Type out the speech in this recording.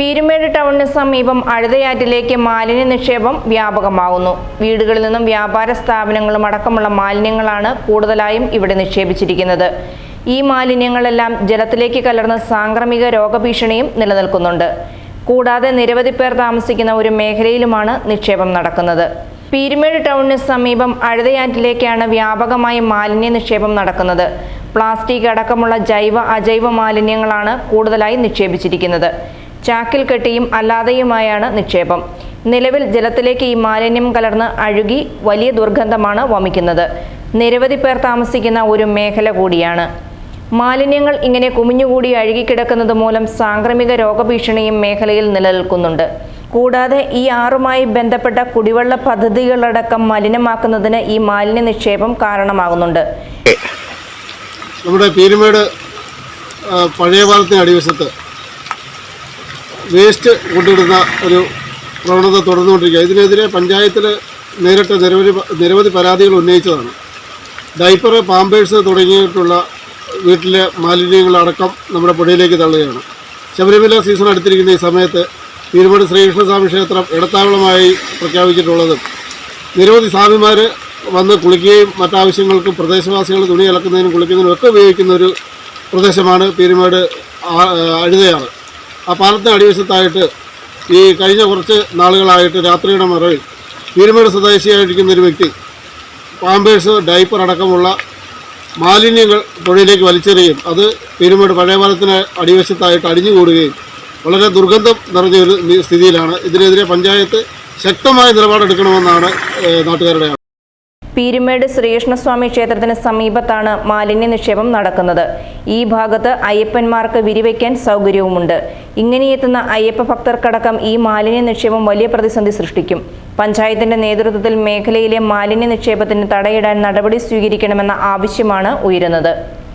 പീരുമേട് ടൗണിന് സമീപം അഴുതയാറ്റിലേക്ക് മാലിന്യ നിക്ഷേപം വ്യാപകമാകുന്നു. വീടുകളിൽ നിന്നും വ്യാപാര സ്ഥാപനങ്ങളും അടക്കമുള്ള മാലിന്യങ്ങളാണ് കൂടുതലായും ഇവിടെ നിക്ഷേപിച്ചിരിക്കുന്നത്. ഈ മാലിന്യങ്ങളെല്ലാം ജലത്തിലേക്ക് കലർന്ന സാംക്രമിക രോഗഭീഷണിയും നിലനിൽക്കുന്നുണ്ട്. കൂടാതെ നിരവധി പേർ താമസിക്കുന്ന ഒരു മേഖലയിലുമാണ് നിക്ഷേപം നടക്കുന്നത്. പീരുമേട് ടൗണിന് സമീപം അഴുതയാറ്റിലേക്കാണ് വ്യാപകമായി മാലിന്യ നിക്ഷേപം നടക്കുന്നത്. പ്ലാസ്റ്റിക് അടക്കമുള്ള ജൈവ അജൈവ മാലിന്യങ്ങളാണ് കൂടുതലായി നിക്ഷേപിച്ചിരിക്കുന്നത്. ചാക്കിൽ കെട്ടിയും അല്ലാതെയുമായാണ് നിക്ഷേപം. നിലവിൽ ജലത്തിലേക്ക് ഈ മാലിന്യം കലർന്ന് അഴുകി വലിയ ദുർഗന്ധമാണ് വമിക്കുന്നത്. നിരവധി പേർ താമസിക്കുന്ന ഒരു മേഖല കൂടിയാണ്. മാലിന്യങ്ങൾ ഇങ്ങനെ കുമിഞ്ഞുകൂടി അഴുകിക്കിടക്കുന്നത് മൂലം സാംക്രമിക രോഗഭീഷണിയും മേഖലയിൽ നിലനിൽക്കുന്നുണ്ട്. കൂടാതെ ഈ ആറുമായി ബന്ധപ്പെട്ട കുടിവെള്ള പദ്ധതികളടക്കം മലിനമാക്കുന്നതിന് ഈ മാലിന്യ നിക്ഷേപം കാരണമാകുന്നുണ്ട്. നമ്മുടെ പീരുമേട് പഴയ പാലത്തിന് അടിവശത്ത് വേസ്റ്റ് കൊണ്ടിടുന്ന ഒരു പ്രവണത തുടർന്നുകൊണ്ടിരിക്കുക ഇതിനെതിരെ പഞ്ചായത്തിൽ നേരിട്ട് നിരവധി നിരവധി പരാതികൾ ഉന്നയിച്ചതാണ്. ഡൈപ്പർ പാമ്പേഴ്സ് തുടങ്ങിയിട്ടുള്ള വീട്ടിലെ മാലിന്യങ്ങളടക്കം നമ്മുടെ പുഴയിലേക്ക് തള്ളുകയാണ്. ശബരിമല സീസൺ അടുത്തിരിക്കുന്ന ഈ സമയത്ത് പീരുമേട് ശ്രീകൃഷ്ണസ്വാമി ക്ഷേത്രം ഇടത്താവളമായി പ്രഖ്യാപിച്ചിട്ടുള്ളതും നിരവധി സ്വാമിമാർ വന്ന് കുളിക്കുകയും മറ്റാവശ്യങ്ങൾക്കും പ്രദേശവാസികൾ തുണി അലക്കുന്നതിനും കുളിക്കുന്നതിനും ഒക്കെ ഉപയോഗിക്കുന്ന ഒരു പ്രദേശമാണ് പീരുമേട് അഴുതയാണ് ആ പാലത്തിന് അടിവശത്തായിട്ട് ഈ കഴിഞ്ഞ കുറച്ച് നാളുകളായിട്ട് രാത്രിയുടെ മറവിൽ പീരുമേട് സ്വദേശിയായിരിക്കുന്ന ഒരു വ്യക്തി പാമ്പേഴ്സ് ഡൈപ്പർ അടക്കമുള്ള മാലിന്യങ്ങൾ പുഴയിലേക്ക് വലിച്ചെറിയും. അത് പീരുമേട് പഴയ പാലത്തിന് അടിവശത്തായിട്ട് അടിഞ്ഞുകൂടുകയും വളരെ ദുർഗന്ധം നിറഞ്ഞ ഒരു സ്ഥിതിയിലാണ്. ഇതിനെതിരെ പഞ്ചായത്ത് ശക്തമായ നിലപാടെടുക്കണമെന്നാണ് നാട്ടുകാരുടെ. പീരുമേട് ശ്രീകൃഷ്ണസ്വാമി ക്ഷേത്രത്തിന് സമീപത്താണ് മാലിന്യ നിക്ഷേപം നടക്കുന്നത്. ഈ ഭാഗത്ത് അയ്യപ്പന്മാർക്ക് വിരിവയ്ക്കാൻ സൗകര്യവുമുണ്ട്. ഇങ്ങനെയെത്തുന്ന അയ്യപ്പ ഭക്തർക്കടക്കം ഈ മാലിന്യ നിക്ഷേപം വലിയ പ്രതിസന്ധി സൃഷ്ടിക്കും. പഞ്ചായത്തിന്റെ നേതൃത്വത്തിൽ മേഖലയിലെ മാലിന്യ നിക്ഷേപത്തിന് തടയിടാൻ നടപടി സ്വീകരിക്കണമെന്ന ആവശ്യമാണ് ഉയരുന്നത്.